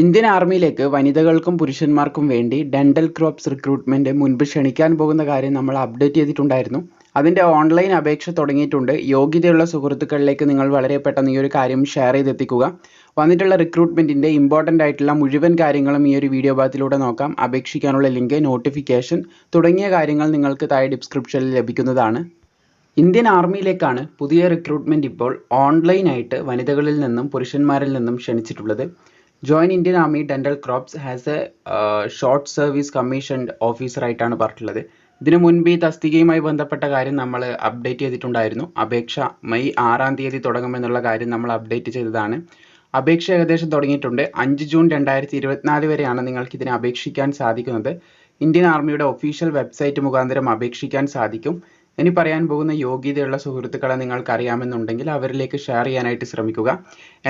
Indian ആർമിയിലേക്ക് വനിതകൾക്കും പുരുഷന്മാർക്കും വേണ്ടി dental crops recruitment മുൻപ് ക്ഷണിക്കാൻ പോകുന്ന കാര്യം നമ്മൾ അപ്ഡേറ്റ് ചെയ്തിട്ടുണ്ടായിരുന്നു. അതിന്റെ ഓൺലൈൻ അപേക്ഷ തുടങ്ങിയിട്ടുണ്ട്. യോഗ്യതയുള്ള സുഹൃത്തുക്കളിലേക്ക് നിങ്ങൾ വളരെ പെട്ടെന്ന് ഈ ഒരു കാര്യം ഷെയർ ചെയ്തെത്തിക്കുക. വന്നിട്ടുള്ള റിക്രൂട്ട്മെന്റിന്റെ ഇമ്പോർട്ടന്റ് ആയിട്ടുള്ള മുഴുവൻ കാര്യങ്ങളും ഈ ഒരു വീഡിയോ ഭാഗത്തിലൂടെ നോക്കാം. അപേക്ഷിക്കാനുള്ള ലിങ്ക് നോട്ടിഫിക്കേഷൻ തുടങ്ങിയ കാര്യങ്ങൾ നിങ്ങൾക്ക് താഴെ ഡിസ്ക്രിപ്ഷനിൽ ലഭിക്കുന്നതാണ്. ഇന്ത്യൻ ആർമിയിലേക്കാണ് പുതിയ റിക്രൂട്ട്മെന്റ് ഇപ്പോൾ ഓൺലൈനായിട്ട് വനിതകളിൽ നിന്നും പുരുഷന്മാരിൽ നിന്നും ക്ഷണിച്ചിട്ടുള്ളത്. Join Indian army dental corps has a short service commissioned ഓഫീസറായിട്ടാണ് പറഞ്ഞിട്ടുള്ളത്. ഇതിനു മുൻപ് ഈ തസ്തികയുമായി ബന്ധപ്പെട്ട കാര്യം നമ്മൾ അപ്ഡേറ്റ് ചെയ്തിട്ടുണ്ടായിരുന്നു. അപേക്ഷ മെയ് ആറാം തീയതി തുടങ്ങുമെന്നുള്ള കാര്യം നമ്മൾ അപ്ഡേറ്റ് ചെയ്തതാണ്. അപേക്ഷ ഏകദേശം തുടങ്ങിയിട്ടുണ്ട്. അഞ്ച് ജൂൺ രണ്ടായിരത്തി ഇരുപത്തിനാല് വരെയാണ് നിങ്ങൾക്ക് ഇതിനെ അപേക്ഷിക്കാൻ സാധിക്കുന്നത്. ഇന്ത്യൻ ആർമിയുടെ ഒഫീഷ്യൽ വെബ്സൈറ്റ് മുഖാന്തരം അപേക്ഷിക്കാൻ സാധിക്കും. ഇനി പറയാൻ പോകുന്ന യോഗ്യതയുള്ള സുഹൃത്തുക്കളെ നിങ്ങൾക്ക് അറിയാമെന്നുണ്ടെങ്കിൽ അവരിലേക്ക് ഷെയർ ചെയ്യാനായിട്ട് ശ്രമിക്കുക.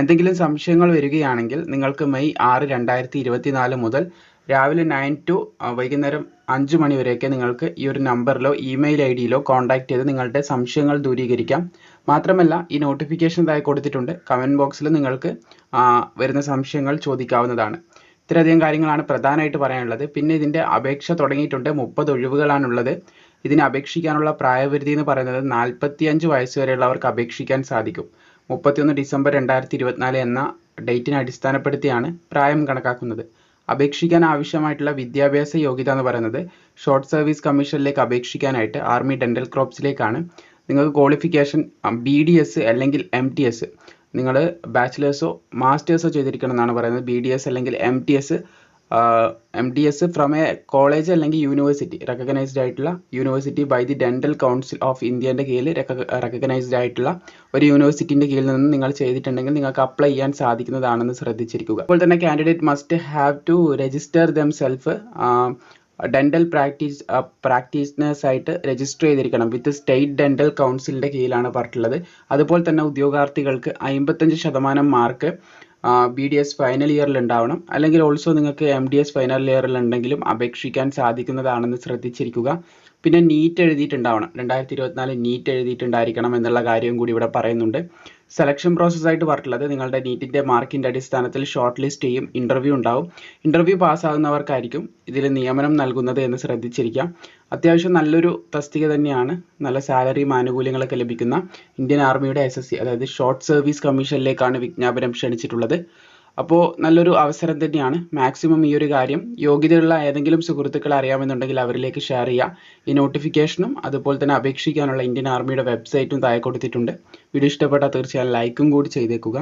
എന്തെങ്കിലും സംശയങ്ങൾ വരികയാണെങ്കിൽ നിങ്ങൾക്ക് മെയ് ആറ് രണ്ടായിരത്തി ഇരുപത്തിനാല് മുതൽ രാവിലെ നയൻ ടു വൈകുന്നേരം അഞ്ച് മണി വരെയൊക്കെ നിങ്ങൾക്ക് ഈ ഒരു നമ്പറിലോ ഇമെയിൽ ഐ ഡിയിലോ കോൺടാക്ട് ചെയ്ത് നിങ്ങളുടെ സംശയങ്ങൾ ദൂരീകരിക്കാം. മാത്രമല്ല ഈ നോട്ടിഫിക്കേഷൻ ഇതായി കൊടുത്തിട്ടുണ്ട്. കമന്റ് ബോക്സിൽ നിങ്ങൾക്ക് വരുന്ന സംശയങ്ങൾ ചോദിക്കാവുന്നതാണ്. ഇത്രയധികം കാര്യങ്ങളാണ് പ്രധാനമായിട്ട് പറയാനുള്ളത്. പിന്നെ ഇതിന്റെ അപേക്ഷ തുടങ്ങിയിട്ടുണ്ട്. മുപ്പത് ഒഴിവുകളാണുള്ളത്. ഇതിന് അപേക്ഷിക്കാനുള്ള പ്രായപരിധി എന്ന് പറയുന്നത് നാൽപ്പത്തിയഞ്ച് വയസ്സ് വരെയുള്ളവർക്ക് അപേക്ഷിക്കാൻ സാധിക്കും. മുപ്പത്തിയൊന്ന് ഡിസംബർ രണ്ടായിരത്തി ഇരുപത്തിനാല് എന്ന ഡേറ്റിനെ അടിസ്ഥാനപ്പെടുത്തിയാണ് പ്രായം കണക്കാക്കുന്നത്. അപേക്ഷിക്കാൻ ആവശ്യമായിട്ടുള്ള വിദ്യാഭ്യാസ യോഗ്യത എന്ന് പറയുന്നത് ഷോർട്ട് സർവീസ് കമ്മീഷനിലേക്ക് അപേക്ഷിക്കാനായിട്ട് ആർമി ഡെന്റൽ ക്രോപ്സിലേക്കാണ് നിങ്ങൾക്ക് ക്വാളിഫിക്കേഷൻ ബി ഡി എസ് അല്ലെങ്കിൽ എം ടി എസ് നിങ്ങൾ ബാച്ചിലേഴ്സോ മാസ്റ്റേഴ്സോ ചെയ്തിരിക്കണം എന്നാണ് പറയുന്നത്. ബി ഡി എസ് അല്ലെങ്കിൽ M T S M D S from a college അല്ലെങ്കിൽ യൂണിവേഴ്സിറ്റി റെക്കഗ്നൈസ്ഡ് ആയിട്ടുള്ള university by the dental council of ഇന്ത്യന്റെ കീഴിൽ റെക്കഗ്നൈസ്ഡ് ആയിട്ടുള്ള ഒരു യൂണിവേഴ്സിറ്റിന്റെ കീഴിൽ നിന്ന് നിങ്ങൾ ചെയ്തിട്ടുണ്ടെങ്കിൽ നിങ്ങൾക്ക് അപ്ലൈ ചെയ്യാൻ സാധിക്കുന്നതാണെന്ന് ശ്രദ്ധിച്ചിരിക്കുക. അതുപോലെ തന്നെ candidate must have to register themselves dental practice practitioners ആയിട്ട് രജിസ്റ്റർ ചെയ്തിരിക്കണം. വിത്ത് സ്റ്റേറ്റ് ഡെന്റൽ കൗൺസിലിന്റെ കീഴിലാണ് പറഞ്ഞിട്ടുള്ളത്. അതുപോലെ തന്നെ ഉദ്യോഗാർത്ഥികൾക്ക് അമ്പത്തഞ്ച് ശതമാനം mark B D S final ഇയറിൽ ഉണ്ടാവണം. അല്ലെങ്കിൽ ഓൾസോ നിങ്ങൾക്ക് എം ഡി എസ് ഫൈനൽ ഇയറിൽ ഉണ്ടെങ്കിലും അപേക്ഷിക്കാൻ സാധിക്കുന്നതാണെന്ന് ശ്രദ്ധിച്ചിരിക്കുക. പിന്നെ നീറ്റ് എഴുതിയിട്ടുണ്ടാവണം. രണ്ടായിരത്തി ഇരുപത്തിനാല് നീറ്റ് എഴുതിയിട്ടുണ്ടായിരിക്കണം എന്നുള്ള കാര്യവും കൂടി ഇവിടെ പറയുന്നുണ്ട്. സെലക്ഷൻ പ്രോസസ്സ് ആയിട്ട് പറഞ്ഞിട്ടുള്ളത് നിങ്ങളുടെ നീറ്റിന്റെ മാർക്കിന്റെ അടിസ്ഥാനത്തിൽ ഷോർട്ട് ലിസ്റ്റ് ചെയ്യും ഇന്റർവ്യൂ ഉണ്ടാവും. ഇന്റർവ്യൂ പാസ്സാകുന്നവർക്കായിരിക്കും ഇതിൽ നിയമനം നൽകുന്നത് എന്ന് ശ്രദ്ധിച്ചിരിക്കാം. അത്യാവശ്യം നല്ലൊരു തസ്തിക തന്നെയാണ്. നല്ല സാലറിയും ആനുകൂല്യങ്ങളൊക്കെ ലഭിക്കുന്ന ഇന്ത്യൻ ആർമിയുടെ എസ് അതായത് ഷോർട്ട് സർവീസ് കമ്മീഷനിലേക്കാണ് വിജ്ഞാപനം ക്ഷണിച്ചിട്ടുള്ളത്. അപ്പോൾ നല്ലൊരു അവസരം തന്നെയാണ് മാക്സിമം ഈ ഒരു കാര്യം. യോഗ്യതയുള്ള ഏതെങ്കിലും സുഹൃത്തുക്കൾ അറിയാമെന്നുണ്ടെങ്കിൽ അവരിലേക്ക് ഷെയർ ചെയ്യുക ഈ നോട്ടിഫിക്കേഷനും അതുപോലെ തന്നെ അപേക്ഷിക്കാനുള്ള ഇന്ത്യൻ ആർമിയുടെ വെബ്സൈറ്റും താഴെ കൊടുത്തിട്ടുണ്ട്. വീഡിയോ ഇഷ്ടപ്പെട്ടാൽ തീർച്ചയായും ലൈക്കും കൂടി ചെയ്തേക്കുക.